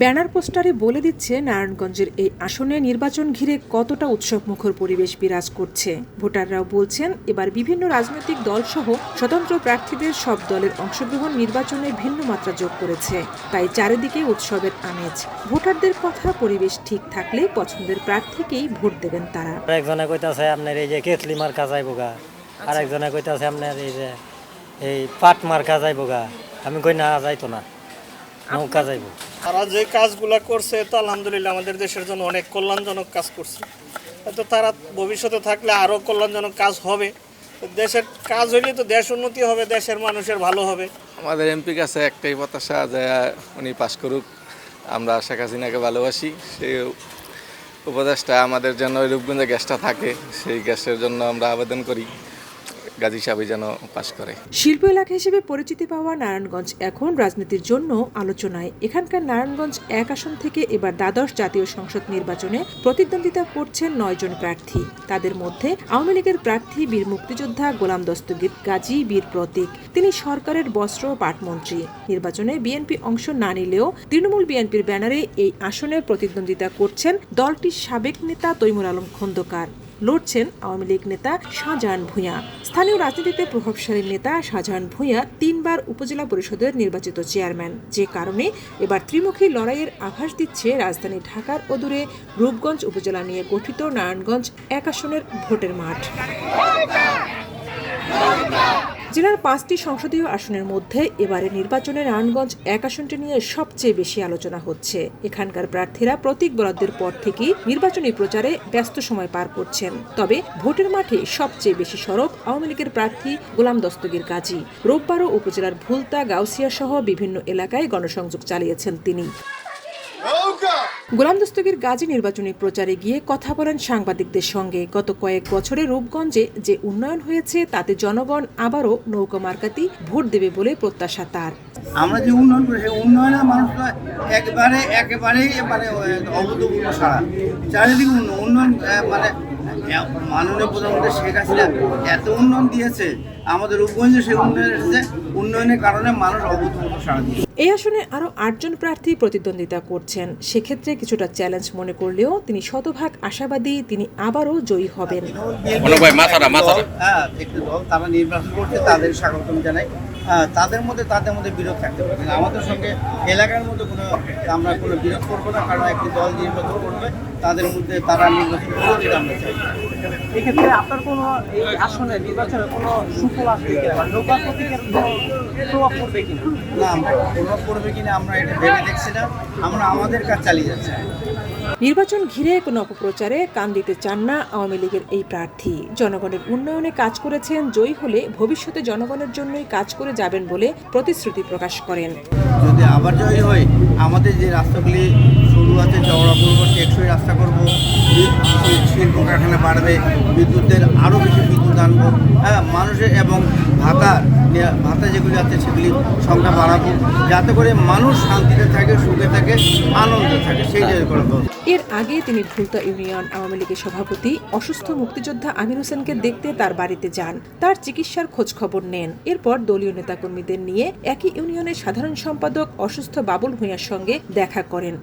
Banner পোস্টারে বলে দিচ্ছে নারায়ণগঞ্জের এই আসনে নির্বাচন ঘিরে কতটা উৎসবমুখর পরিবেশ বিরাজ করছে। ভোটাররাও বলছেন এবার বিভিন্ন রাজনৈতিক দলসহ স্বতন্ত্র প্রার্থীদের সব দলের অংশগ্রহণ নির্বাচনে ভিন্ন মাত্রা যোগ করেছে। তাই চারিদিকে উৎসবের আমেজ। ভোটারদের কথা পরিবেশ ঠিক থাকলে পছন্দের প্রার্থীকেই ভোট দেবেন তারা। একজনে কইতাছে আপনার এই যে কেতলি মার্কা গা। আর একজনে কইতাছে আপনার এই যে এই পাট মার্কা আমি কই না যাইতো না। নৌকা যাইব। তারা যে কাজগুলো করছে তো আলহামদুলিল্লাহ আমাদের দেশের জন্য অনেক কল্যাণজনক কাজ করছে। তো তারা ভবিষ্যতে থাকলে আরও কল্যাণজনক কাজ হবে। তো দেশের কাজ হইলে তো দেশ উন্নতি হবে দেশের মানুষের ভালো হবে। আমাদের এমপি কাছে একটাই প্রত্যাশা যে উনি পাশ করুক। আমরা শেখ হাসিনাকে ভালোবাসি। সেই উপদেশটা আমাদের জন্য ওই রূপগঞ্জে গ্যাসটা থাকে। সেই গ্যাসের জন্য আমরা আবেদন করি। গাজী সাহেব যেন পাশ করে। শিল্প এলাকা হিসেবে পরিচিতি পাওয়া নারায়ণগঞ্জ এখন রাজনীতির জন্য আলোচনায়। এখানকার নারায়ণগঞ্জ এক আসন থেকে এবার দ্বাদশ জাতীয় সংসদ নির্বাচনে প্রতিদ্বন্দ্বিতা করছেন নয়জন প্রার্থী। তাদের মধ্যে আওয়ামী লীগের প্রার্থী বীর মুক্তিযোদ্ধা গোলাম দস্তগীর, গাজী বীর প্রতীক। তিনি সরকারের বস্ত্র পাটমন্ত্রী। নির্বাচনে বিএনপি অংশ না নিলেও তৃণমূল বিএনপির ব্যানারে এই আসনে প্রতিদ্বন্দ্বিতা করছেন দলটির সাবেক নেতা তৈমুর আলম খন্দকার। লড়ছেন আওয়ামী লীগ নেতা শাহজাহান ভূঁইয়া। স্থানীয় রাজনীতিতে প্রভাবশালী নেতা শাহজাহান ভূঁইয়া তিনবার উপজেলা পরিষদের নির্বাচিত চেয়ারম্যান। যে কারণে এবার ত্রিমুখী লড়াইয়ের আভাস দিচ্ছে রাজধানী ঢাকার অদূরে রূপগঞ্জ উপজেলা নিয়ে গঠিত নারায়ণগঞ্জ এক আসনের ভোটের মাঠ। জেলার পাঁচটি সংসদীয় আসনের মধ্যে এবারে নির্বাচনে নারায়ণগঞ্জ এক আসনটি নিয়ে সবচেয়ে বেশি আলোচনা হচ্ছে। এখানকার প্রার্থীরা প্রতীক বরাদ্দের পর থেকেই নির্বাচনী প্রচারে ব্যস্ত সময় পার করছেন। তবে ভোটের মাঠে সবচেয়ে বেশি সরব আওয়ামী লীগের প্রার্থী গোলাম দস্তগীর গাজী রোববারও উপজেলার ভুলতা গাউসিয়া সহ বিভিন্ন এলাকায় গণসংযোগ চালিয়েছেন তিনি। গোলাম দস্তগীর গাজী নির্বাচনী প্রচারে গিয়ে কথা বলেন সাংবাদিকদের সঙ্গে। গত কয়েক বছরে রূপগঞ্জে যে উন্নয়ন হয়েছে, তাতে জনগণ আবারও নৌকা মার্কাতি ভোট দেবে বলে প্রত্যাশা তার। আমরা যে উন্নয়ন উন্নয়নে মানুষরা একবারে উন্নয়ন মানে মাননীয় প্রধানমন্ত্রী শেখ হাসিনা এত উন্নয়ন দিয়েছে আমাদের রূপগঞ্জে সেই উন্নয়ন এসেছে উন্নয়নের কারণে মানুষ অভূতপূর্ণ সারা দিয়েছে। এই আসনে আরও আটজন প্রার্থী প্রতিদ্বন্দ্বিতা করছেন। সেক্ষেত্রে কিছুটা চ্যালেঞ্জ মনে করলেও তিনি শতভাগ আশাবাদী তিনি আবারও জয়ী হবেন। হ্যাঁ একটি দল তারা নির্বাচন করছে তাদের স্বাগতম জানাই। তাদের মধ্যে তাদের মধ্যে বিরোধ থাকতে পারে। আমাদের সঙ্গে এলাকার মধ্যে কোনো আমরা কোনো বিরোধ করব না কারণ একটি দল নির্বাচন করবে তাদের মধ্যে তারা নির্বাচন করবে আমরা চাই। এক্ষেত্রে আপনার কোনো এই আসনে নির্বাচনে কোনো সুফল আসবে কিনা? বা নৌকা প্রতীকের প্রভাব পড়বে কিনা? না আমরা প্রভাব পড়বে কিনা আমরা এটা ভেবে দেখছি না। আমরা আমাদের কাজ চালিয়ে যাচ্ছি। নির্বাচন ঘিরে কোনো অপপ্রচারে কান দিতে চান না আওয়ামী লীগের এই প্রার্থী। জনগণের উন্নয়নে কাজ করেছেন জয়ী হলে ভবিষ্যতে জনগণের জন্যই কাজ করে যাবেন বলে প্রতিশ্রুতি প্রকাশ করেন। যদি আবার জয়ী হয়, আমাদের যে রাস্তাগুলি শুরু আছে চওড়া করব টেকসই রাস্তা করব শিল্প কারখানা বাড়বে, বিদ্যুতের আরও বেশি বিদ্যুৎ আনব হ্যাঁ মানুষের এবং ভাতা ভাতা যেগুলি আছে সেগুলি সংখ্যা বাড়াবো, যাতে করে মানুষ শান্তিতে থাকে, সুখে থাকে, আনন্দে থাকে, সেই সেইটাই করব এর আগে তিনি ভুলতা ইউনিয়ন আওয়ামী লীগের সভাপতি, অসুস্থ মুক্তিযোদ্ধা আমির হোসেনকে দেখতে তার বাড়িতে যান। তার চিকিৎসার খোঁজ খবর নেন। এরপর দলীয় নেতাকর্মীদের নিয়ে একই ইউনিয়নের সাধারণ সম্পাদক অসুস্থ বাবুল ভূঁইয়ার সঙ্গে দেখা করেন।